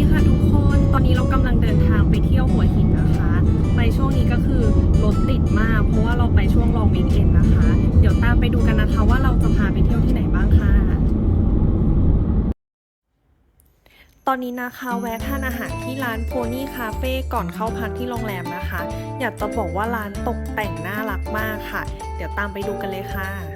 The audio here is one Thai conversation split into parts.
ดีค่ะทุกคน ตอนนี้เรากำลังเดินทางไปเที่ยวหัวหินนะคะ ไปช่วงนี้ก็คือรถติดมาก เพราะว่าเราไปช่วงลองวีคเอนนะคะ เดี๋ยวตามไปดูกันนะคะว่าเราจะพาไปเที่ยวที่ไหนบ้างค่ะ ตอนนี้นะคะแวะทานอาหารที่ร้านโพนี่คาเฟ่ก่อนเข้าพักที่โรงแรมนะคะ อยากจะบอกว่าร้านตกแต่งน่ารักมากค่ะ เดี๋ยวตามไปดูกันเลยค่ะ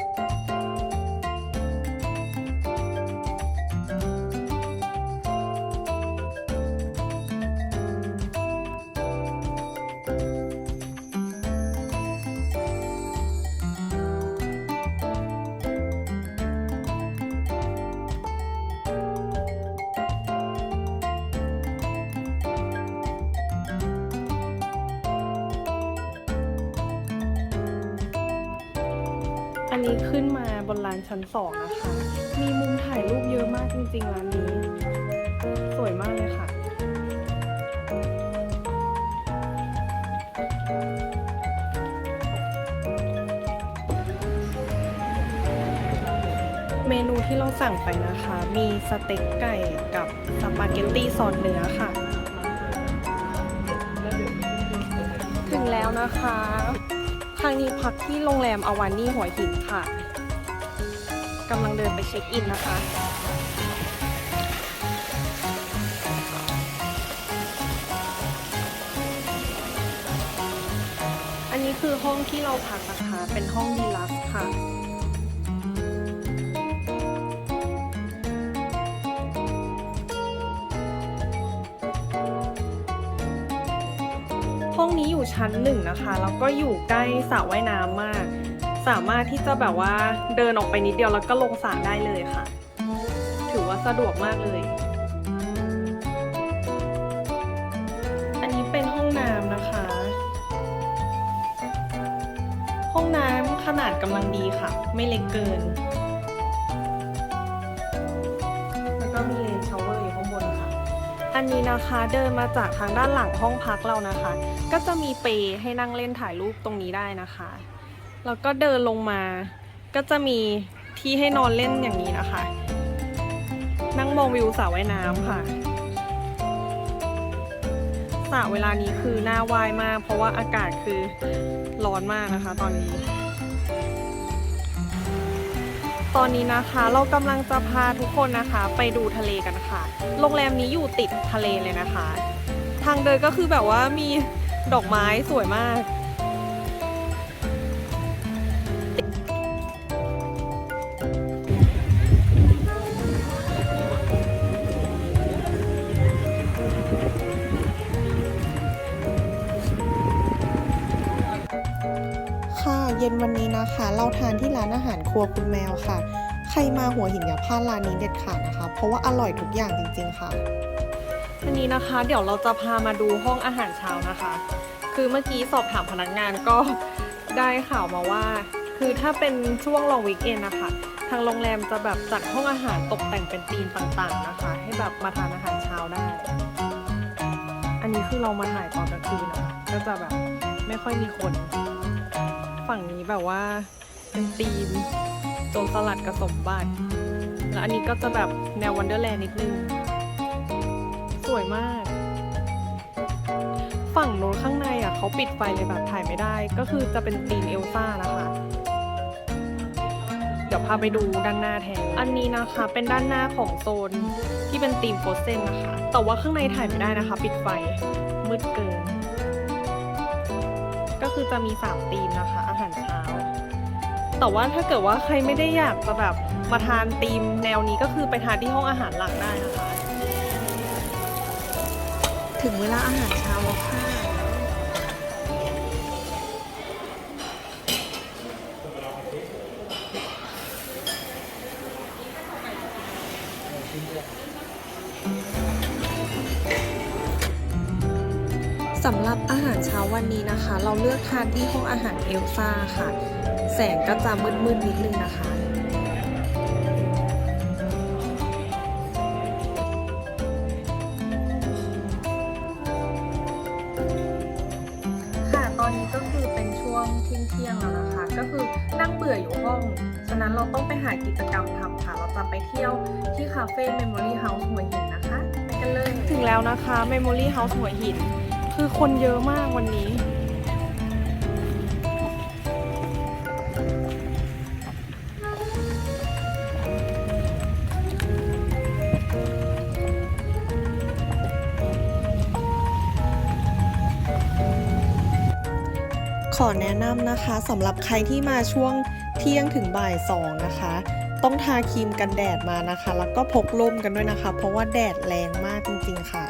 อันนี้ขึ้นมาบนลานชั้นสองนะคะ มีมุมถ่ายรูปเยอะมากจริงๆร้านนี้ สวยมากเลยค่ะ เมนูที่เราสั่งไปนะคะ มีสเต็กไก่กับสปาเกตตี้ซอสเนื้อค่ะ ถึงแล้วนะคะ ทางนี้พักที่โรงแรมอวานี่หัวหินค่ะกำลังเดินไปเช็คอินนะคะอันนี้คือห้องที่เราพักนะคะ เป็นห้องดีลักค่ะ ชั้นหนึ่งนะคะ แล้วก็อยู่ใกล้สระว่ายน้ำมาก สามารถที่จะแบบว่าเดินออกไปนิดเดียวแล้วก็ลงสระได้เลยค่ะ ถือว่าสะดวกมากเลย อันนี้เป็นห้องน้ำนะคะ ห้องน้ำขนาดกำลังดีค่ะ ไม่เล็กเกิน อันนี้นะคะเดินมาจากทางด้านหลังห้องพักเรานะคะ ก็จะมีเปให้นั่งเล่นถ่ายรูปตรงนี้ได้นะคะ แล้วก็เดินลงมา ก็จะมีที่ให้นอนเล่นอย่างนี้นะคะ นั่งมองวิวสระว่ายน้ำค่ะสระเวลานี้คือหน้าว่ายมาก เพราะว่าอากาศคือร้อนมากนะคะ ตอนนี้ ตอนนี้นะคะ เรากำลังจะพาทุกคนนะคะ ไปดูทะเลกันค่ะ โรงแรมนี้อยู่ติดทะเลเลยนะคะ ทางเดินก็คือแบบว่ามีดอกไม้สวยมาก ย็นวันนี้นะคะ เราทานที่ร้านอาหารครัวคุณแมวค่ะ ใครมาหัวหินอย่าพลาดร้านนี้เด็ดขาดนะคะ เพราะว่าอร่อยทุกอย่างจริงๆค่ะอันนี้นะคะ เดี๋ยวเราจะพามาดูห้องอาหารเช้านะคะ คือเมื่อกี้สอบถามพนักงานก็ได้ข่าวมาว่า คือถ้าเป็นช่วงลองวีคเอนนะคะ ทางโรงแรมจะแบบจัดห้องอาหารตกแต่งเป็นธีมต่างๆนะคะ ให้แบบมาทานอาหารเช้าได้ อันนี้คือเรามาถ่ายตอนกลางคืนนะคะก็จะแบบไม่ค่อยมีคน ฝั่งนี้แบบว่าเป็นธีมโจรสลัดกับสมบัติ แล้วอันนี้ก็จะแบบแนววันเดอร์แลนด์นิดนึง สวยมาก ฝั่งโน้นข้างในอะเขาปิดไฟเลยแบบถ่ายไม่ได้ ก็คือจะเป็นธีมเอลซ่านะคะ เดี๋ยวพาไปดูด้านหน้าแทน อันนี้นะคะ เป็นด้านหน้าของโซนที่เป็นธีมโฟเซนนะคะ แต่ว่าข้างในถ่ายไม่ได้นะคะ ปิดไฟมืดเกิน คือจะมี3ธีมนะคะ อาหารเช้า แต่ว่าถ้าเกิดว่าใครไม่ได้อยากจะแบบมาทานธีมแนวนี้ก็คือไปทานที่ห้องอาหารหลักได้นะคะ ถึงเวลาอาหารเช้าแล้วค่ะ เช้าวันนี้นะคะ เราเลือกทานที่ห้องอาหารเอลซ่าค่ะ แสงก็จะมืดๆนิดนึงนะคะค่ะตอนนี้ก็คือเป็นช่วงเที่ยงเที่ยงๆแล้วนะคะ ก็คือนั่งเบื่ออยู่ห้อง ฉะนั้นเราต้องไปหากิจกรรมทำค่ะ เราจะไปเที่ยวที่คาเฟ่ Memory House หัวหินนะคะ ไปกันกันเลย ถึงแล้วนะคะ Memory House หัวหิน คือคนเยอะมากวันนี้ ขอแนะนำนะคะสำหรับใครที่มาช่วงเที่ยงถึงบ่ายสองนะคะ ต้องทาครีมกันแดดมานะคะ แล้วก็พกร่มกันด้วยนะคะ เพราะว่าแดดแรงมากจริงๆค่ะ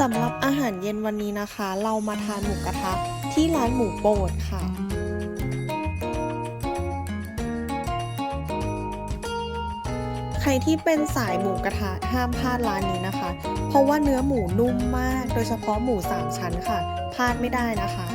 สำหรับอาหารเย็นวันนี้นะคะ เรามาทานหมูกระทะที่ร้านหมูโปรดค่ะ ใครที่เป็นสายหมูกระทะห้ามพลาดร้านนี้นะคะ เพราะว่าเนื้อหมูนุ่มมาก โดยเฉพาะหมูสามชั้นค่ะ พลาดไม่ได้นะคะ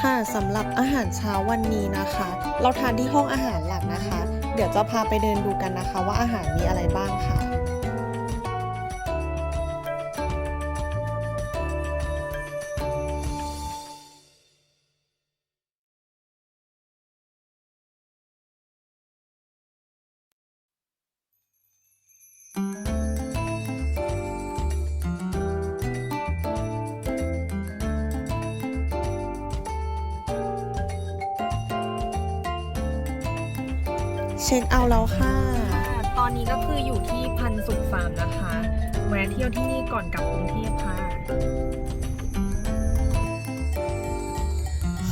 ค่ะสำหรับอาหารเช้าวันนี้นะคะ เราทานที่ห้องอาหารหลักนะคะ เดี๋ยวจะพาไปเดินดูกันนะคะ ว่าอาหารมีอะไรบ้างค่ะ เช็คเอาท์แล้วค่ะ ตอนนี้ก็คืออยู่ที่พันสุขฟาร์มนะคะแวะเที่ยวที่นี่ก่อนกลับกรุงเทพค่ะ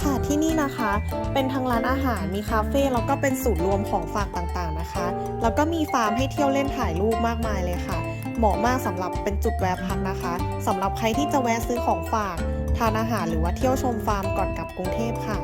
ค่ะที่นี่นะคะ เป็นทั้งร้านอาหารมีคาเฟ่แล้วก็เป็นศูนย์รวมของฝากต่างๆนะคะ แล้วก็มีฟาร์มให้เที่ยวเล่นถ่ายรูปมากมายเลยค่ะ เหมาะมากสำหรับเป็นจุดแวะพักนะคะสำหรับใครที่จะแวะซื้อของฝาก ทานอาหารหรือว่าเที่ยวชมฟาร์มก่อนกลับกรุงเทพค่ะ